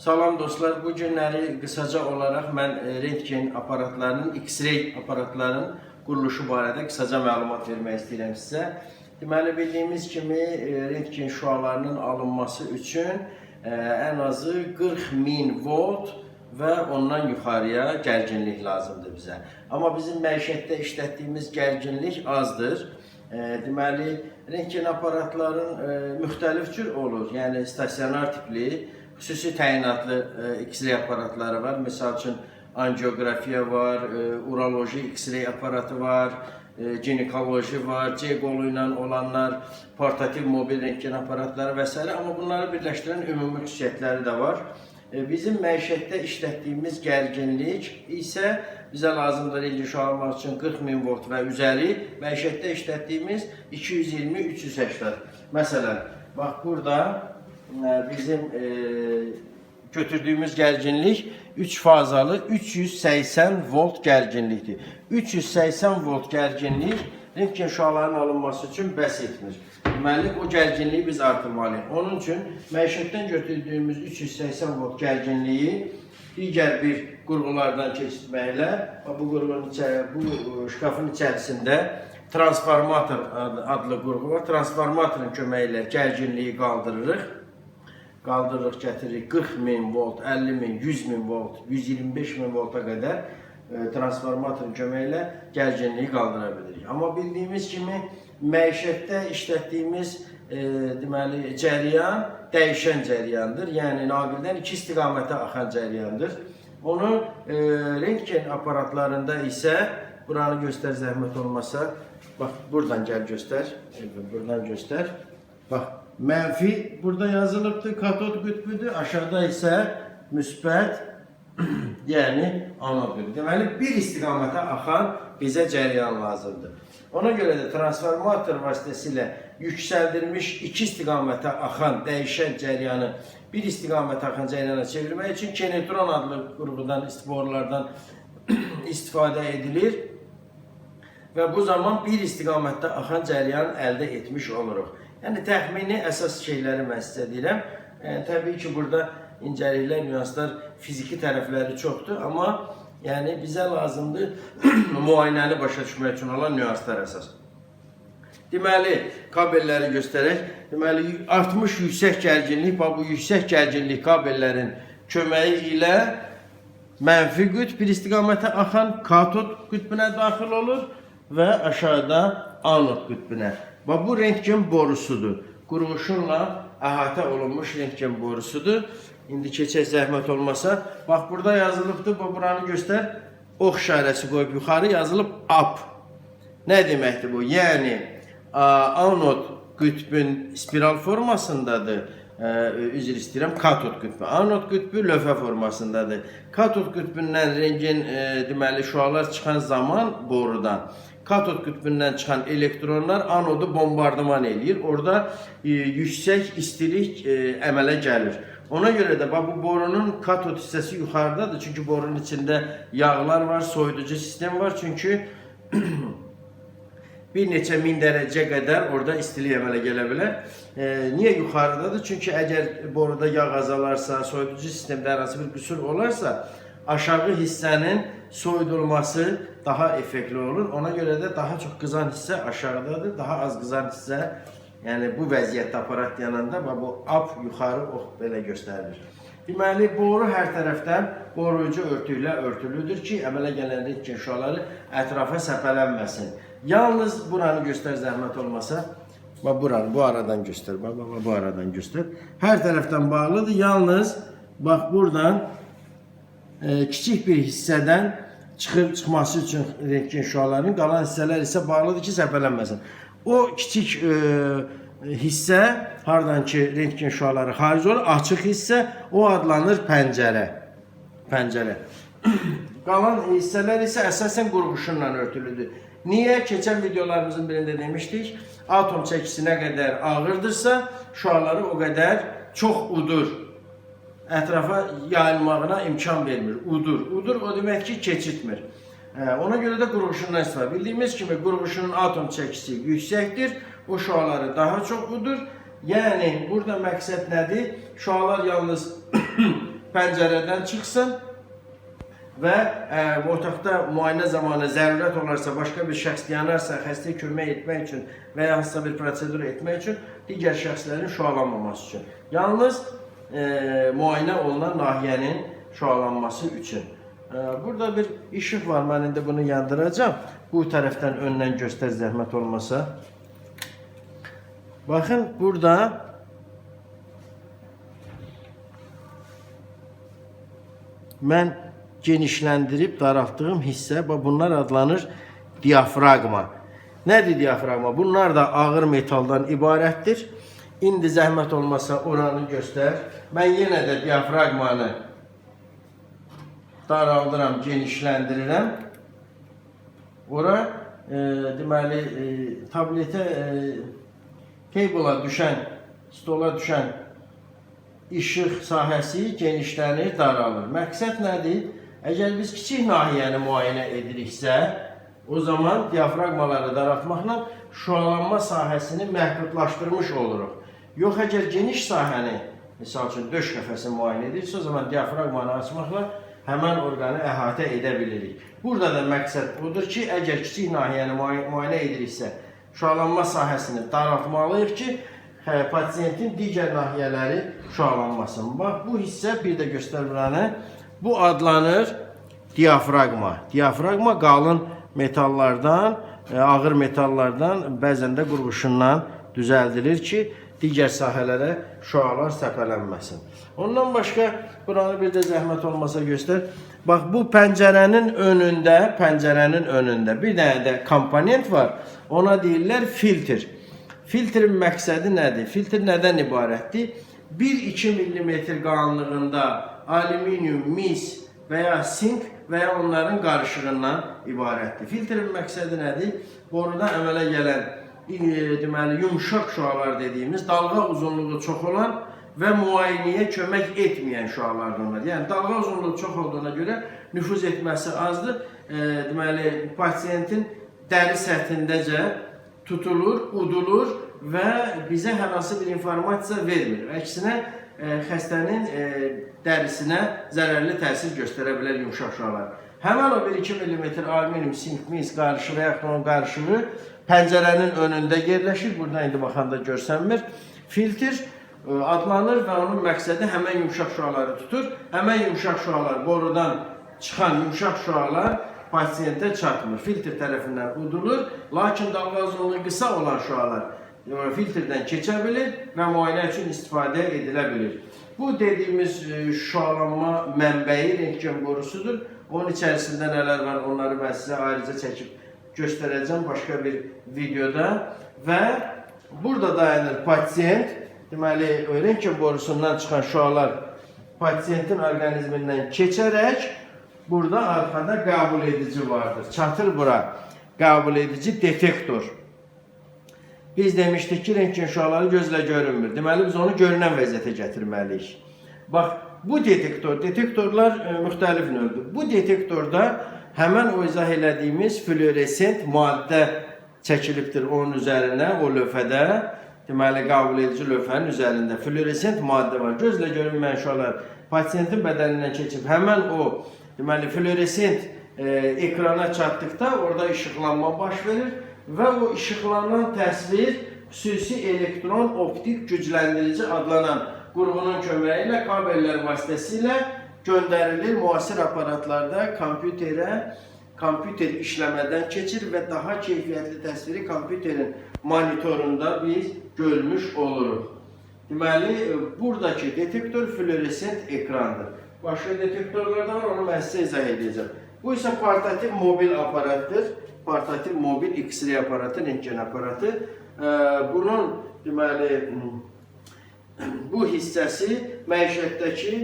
Salam dostlar, bu günləri qısaca olaraq mən e, rentgen aparatlarının, X-ray aparatlarının quruluşu barədə qısaca məlumat vermək istəyirəm sizə. Deməli bildiyimiz kimi e, rentgen şüalarının alınması üçün e, ən azı 40 min volt və ondan yuxarıya gərginlik lazımdır bizə. Amma bizim məişətdə işlətdiyimiz gərginlik azdır. Deməli rentgen aparatların müxtəlif cür olur. Yəni stasionar tipli, xüsusi təyinatlı e, X-ray aparatları var. Məsəl üçün angiografiya var, e, uroloji X-ray aparatı var, e, ginekoloji var, C qolu ilə olanlar, portativ mobil rentgen aparatları və s. Amma bunları birləşdirən ümumi xüsusiyyətləri də var. Bizim məişətdə işlətdiyimiz gərginlik isə bizə lazımdır şu almaq üçün 40 min volt və üzəri məişətdə işlətdiyimiz 220-380. Məsələn, bax burada bizim e, götürdüyümüz gərginlik 3 fazalı 380 volt gərginlikdir. 380 volt gərginlik rentgen şüalarının alınması üçün bəs etmir. Deməli, o gərginliyi biz artırmalıyıq. Onun üçün məişətdən götürdüyümüz 380 volt gərginliyi digər bir qurğulardan keçirməklə bu qurğunun bu şkafın içərisində transformator adlı- qurğu var. Transformatorun köməyi ilə gərginliyi qaldırırıq, gətiririk 40 min volt, 50 min, 100 min volt, 125 min volta qədər e, transformatorun köməyi ilə gərginliyi qaldıra bilirik. Amma bildiyimiz kimi məişətdə işlətdiyimiz e, deməli cəryan dəyişən cəryandır. Yəni iki istiqamətə axan cəryandır. Onu e, rentgen aparatlarında isə buranı göstər zəhmət olmasa. Bax buradan gəl göstər. Evet, buradan göstər. Bax Mənfi burada yazılıbdır, katod qütbüdür. Aşağıda isə müsbət, yəni anod qütbü. Deməli bir istiqamətə axan bizə cəryan lazımdır. Ona görə də transformator vasitəsilə yüksəldilmiş iki istiqamətə axan dəyişən cəryanı bir istiqamətə axan cəryana çevirmək üçün kenetron adlı qurğudan, borulardan istifadə edilir və bu zaman bir istiqamətdə axan cəryan əldə etmiş oluruq. Yəni təxmini əsas şeyləri mən sizə deyirəm. Yəni, təbii ki, burada incəliklər, nüanslar, fiziki tərəfləri çoxdur, amma yəni bizə lazımdır müayinəni başa düşmək üçün olan nüanslar əsas. Deməli, kabelləri göstərək. Deməli, artmış yüksək gərginlik, bax bu yüksək gərginlik kabellərin köməyi ilə mənfi qütb bir istiqamətə axan katod qütbünə daxil olur və aşağıda anod qütbünə. Bax bu rentgen borusudur. Qurğuşunla əhatə olunmuş rentgen borusudur. İndi keçək zəhmət olmasa. Bax burada yazılıbdır, bax buranı göstər. Ox işarəsi qoyub yuxarı yazılıb up. Nə deməkdir bu? Yəni anod qütbün spiral formasındadır. Ə, üzr istəyirəm, katod qütbü. Anod qütbü lövhə formasındadır. Katod qütbündən rentgen ə, deməli şüalar çıxan zaman borudan katod qütbündən çıxan elektronlar anodu bombardıman eləyir. Orada e, yüksək istilik e, əmələ gəlir. Ona görə də bax bu borunun katod hissəsi yuxarıdadır. Çünki borunun içində yağlar var, soyuducu sistem var. Çünki bir neçə min dərəcə qədər orada istilik əmələ gələ bilər. E, niyə yuxarıdadır? Çünki əgər boruda yağ azalarsa, soyuducu sistemdə hər hansı bir qüsur olarsa, aşağı hissənin soyudulması daha effektli olur. Ona görə də daha çox qızan hissə aşağıdadır, daha az qızan hissə yəni bu vəziyyətdə aparat yananda bax bu up yuxarı ox belə göstərilir. Deməli, boru hər tərəfdən qoruyucu örtü ilə örtülüdür ki, əmələ gələn rentgen şüaları ətrafa səpələnməsin. Yalnız buranı göstər zəhmət olmasa. Bax buranı bu aradan göstər. Bax, bu aradan göstər. Hər tərəfdən bağlıdır. Yalnız bax buradan e, bir hissədən çıxıb çıxması üçün rentgen şüalarının qalan hissələr isə bağlıdır ki, səpələnməsin. O kiçik e, hissə hardan ki rentgen şüaları xaric olur, açıq hissə o adlanır pəncərə. Pəncərə. Qalan hissələr isə əsasən qurğuşunla örtülüdür. Niyə? Keçən videolarımızın birində demişdik, atom çəkisi nə qədər ağırdırsa, şüaları o qədər çox udur ətrafa yayılmağına imkan vermir. Udur. Udur o demək ki, keçitmir. Ona görə də qurğuşundan istifadə. Bildiyimiz kimi qurğuşunun atom çəkisi yüksəkdir. O şüaları daha çox udur. Yəni burada məqsəd nədir? Şüalar yalnız pəncərədən çıxsın və ə, otaqda müayinə zamanı zərurət olarsa, başqa bir şəxs dayanarsa, xəstəyə kömək etmək üçün və ya hansısa bir prosedur etmək üçün digər şəxslərin şüalanmaması üçün. Yalnız ə, müayinə olunan nahiyənin şüalanması üçün. Ə, Burada bir işıq var. Mən indi bunu yandıracağam. Bu tərəfdən öndən göstər zəhmət olmasa. Baxın burada mən genişləndirib daraltdığım hissə və bunlar adlanır diafraqma. Nədir diafraqma? Bunlar da ağır metaldan ibarətdir. İndi zəhmət olmasa oranı göstər. Mən yenə də diafraqmanı daraldıram, genişləndirirəm. Ora e, deməli e, tabletə e, kable'a düşən, stola düşən işıq sahəsi genişlənir, daralır. Məqsəd nədir? Əgər biz kiçik nahiyəni müayinə ediriksə, o zaman diafraqmaları daraltmaqla şüalanma sahəsini məhdudlaşdırmış oluruq. Yox, əgər geniş sahəni, misal üçün döş qəfəsini müayinə edirsə, o zaman diafraqmanı açmaqla həmən orqanı əhatə edə bilirik. Burada da məqsəd odur ki, əgər kiçik nahiyəni müay- müayinə ediriksə, şüalanma sahəsini daraltmalıyıq ki, pasiyentin digər nahiyələri şüalanmasın. Bax, bu hissə bir də göstər buranı. Bu adlanır diafraqma. Diafraqma qalın metallardan, e, ağır metallardan, bəzən də qurğuşundan düzəldilir ki, digər sahələrə şüalar səpələnməsin. Ondan başqa buranı bir də zəhmət olmasa göstər. Bax bu pəncərənin önündə, pəncərənin önündə bir dənə də komponent var. Ona deyirlər filtr. Filtrin məqsədi nədir? Filtr nədən ibarətdir? 1-2 mm qalınlığında alüminium, mis və ya sink və ya onların qarışığından ibarətdir. Filtrin məqsədi nədir? Borudan əmələ gələn deməli yumşaq şüalar dediyimiz dalğa uzunluğu çox olan və müayinəyə kömək etməyən şüalardan var. Yəni dalğa uzunluğu çox olduğuna görə nüfuz etməsi azdır. E, deməli pasiyentin dəri səthindəcə tutulur, udulur və bizə hər hansı bir informasiya vermir. Əksinə e, xəstənin e, dərisinə zərərli təsir göstərə bilər yumşaq şüalar. Həmin o 1-2 mm alüminium, sink, mis qarışığı yaxud onun qarışığı pəncərənin önündə yerləşir. Burada indi baxanda görsənmir. Filtr e, adlanır və onun məqsədi həmən yumşaq şüaları tutur. Həmən yumşaq şüalar borudan çıxan yumşaq şüalar pasiyentə çatmır. Filtr tərəfindən udulur, lakin dalğa uzunluğu qısa olan şüalar e, filtrdən keçə bilir və müayinə üçün istifadə edilə bilir. Bu dediyimiz e, şüalanma mənbəyi rentgen borusudur. Onun içərisində nələr var, onları mən sizə ayrıca çəkib göstərəcəm başqa bir videoda və burada dayanır pasiyent. Deməli, rentgen borusundan çıxan şüalar pasiyentin orqanizmindən keçərək burada arxada qəbul edici vardır. Çatır bura qəbul edici detektor. Biz demişdik ki, rentgen şüaları gözlə görünmür. Deməli, biz onu görünən vəziyyətə gətirməliyik. Bax, bu detektor, detektorlar e, müxtəlif növdür. Bu detektorda həmən o izah elədiyimiz fluoresent maddə çəkilibdir onun üzərinə, o lövhədə. Deməli, qəbul edici lövhənin üzərində fluoresent maddə var. Gözlə görünməyən şüalar pasiyentin bədənindən keçib həmən o deməli fluoresent e, ekrana çatdıqda orada işıqlanma baş verir və o işıqlanan təsvir xüsusi elektron optik gücləndirici adlanan qurğunun köməyi ilə kabellər vasitəsilə göndərilir müasir aparatlarda kompüterə kompüter işləmədən keçir və daha keyfiyyətli təsviri kompüterin monitorunda biz görmüş oluruq. Deməli, buradakı detektor fluoresent ekrandır. Başqa detektorlar var, onu mən sizə izah edəcəm. Bu isə portativ mobil aparatdır. Portativ mobil X-ray aparatı, rentgen aparatı. Ee, Bunun deməli bu hissəsi məişətdəki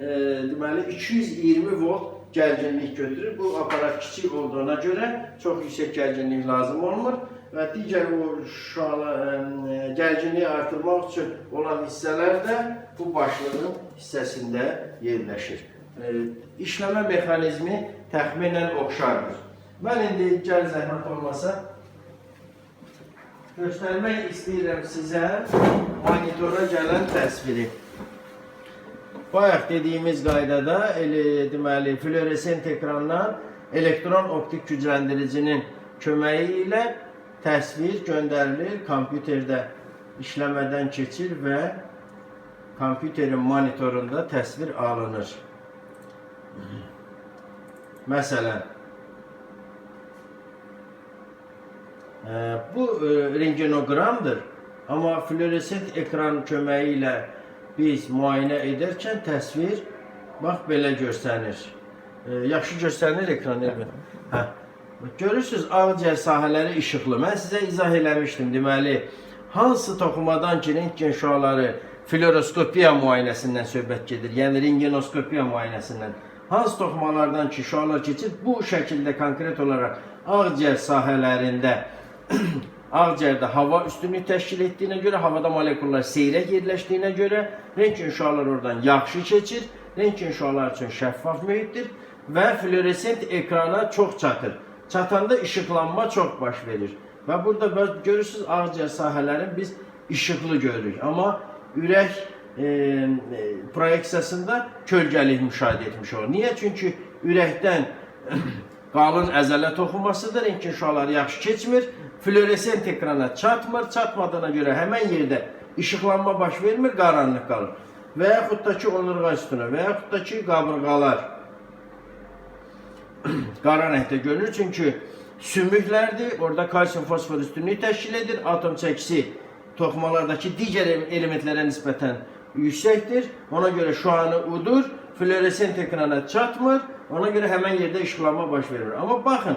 e, deməli 220 volt gərginlik götürür. Bu aparat kiçik olduğuna görə çox yüksək gərginlik lazım olmur və digər o şuala e, gərginliyi artırmaq üçün olan hissələr də bu başlığın hissəsində yerləşir. E, İşləmə mexanizmi təxminən oxşardır. Mən indi gəl zəhmət olmasa göstərmək istəyirəm sizə monitora gələn təsviri. Bayaq dediyimiz qaydada elə deməli fluoresent ekrandan elektron optik gücləndiricinin köməyi ilə təsvir göndərilir, kompüterdə işləmədən keçir və kompüterin monitorunda təsvir alınır. Məsələn, e, bu e, rentgenoqramdır, amma fluoresent ekran köməyi ilə biz müayinə edərkən təsvir bax belə göstərir. E, yaxşı göstərir ekran Elvin. Hə. Görürsüz ağciyər sahələri işıqlı. Mən sizə izah eləmişdim. Deməli, hansı toxumadan ki rentgen şüaları fluoroskopiya müayinəsindən söhbət gedir. Yəni rentgenoskopiya müayinəsindən. Hansı toxumalardan ki şüalar keçir, bu şəkildə konkret olaraq ağciyər sahələrində Ağciyərdə hava üstünlük təşkil etdiyinə görə, havada molekullar seyrək yerləşdiyinə görə rentgen şüalar oradan yaxşı keçir. Rentgen şüalar üçün şəffaf mühitdir və fluoresent ekrana çox çatır. Çatanda işıqlanma çox baş verir. Və burada görürsüz ağciyər sahələrini biz işıqlı görürük. Amma ürək e, e, proyeksiyasında kölgəlik müşahidə etmiş olur. Niyə? Çünki ürəkdən qalın əzələ toxunmasıdır. Şüaları yaxşı keçmir. Fluoresent ekrana çatmır. Çatmadığına görə həmən yerdə işıqlanma baş vermir, qaranlıq qalır. Və yaxud da ki onurğa üstünə və yaxud da ki qabırğalar qara görünür çünki sümüklərdir. Orada kalsium fosfor üstünlüyü təşkil edir. Atom çəkisi toxumalardakı digər ele- elementlərə nisbətən yüksəkdir. Ona görə şuanı udur. Fluoresent ekrana çatmır. Ona görə həmən yerdə işıqlanma baş verir. Amma baxın,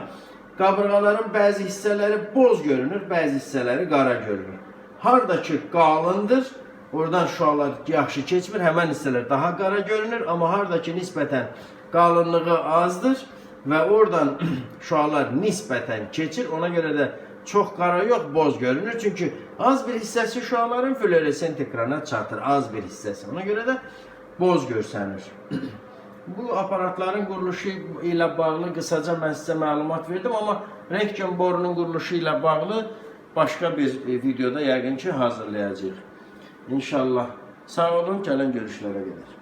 qabırğaların bəzi hissələri boz görünür, bəzi hissələri qara görünür. Harda ki qalındır, oradan şualar yaxşı keçmir, həmən hissələr daha qara görünür, amma harda ki nisbətən qalınlığı azdır və oradan şualar nisbətən keçir, ona görə də çox qara yox, boz görünür. Çünki az bir hissəsi şuaların fluoresent ekrana çatır, az bir hissəsi. Ona görə də boz görsənir. Bu aparatların quruluşu ilə bağlı qısaca mən sizə məlumat verdim, amma rentgen borunun quruluşu ilə bağlı başqa bir e, videoda yəqin ki hazırlayacağıq. İnşallah. Sağ olun, gələn görüşlərə qədər.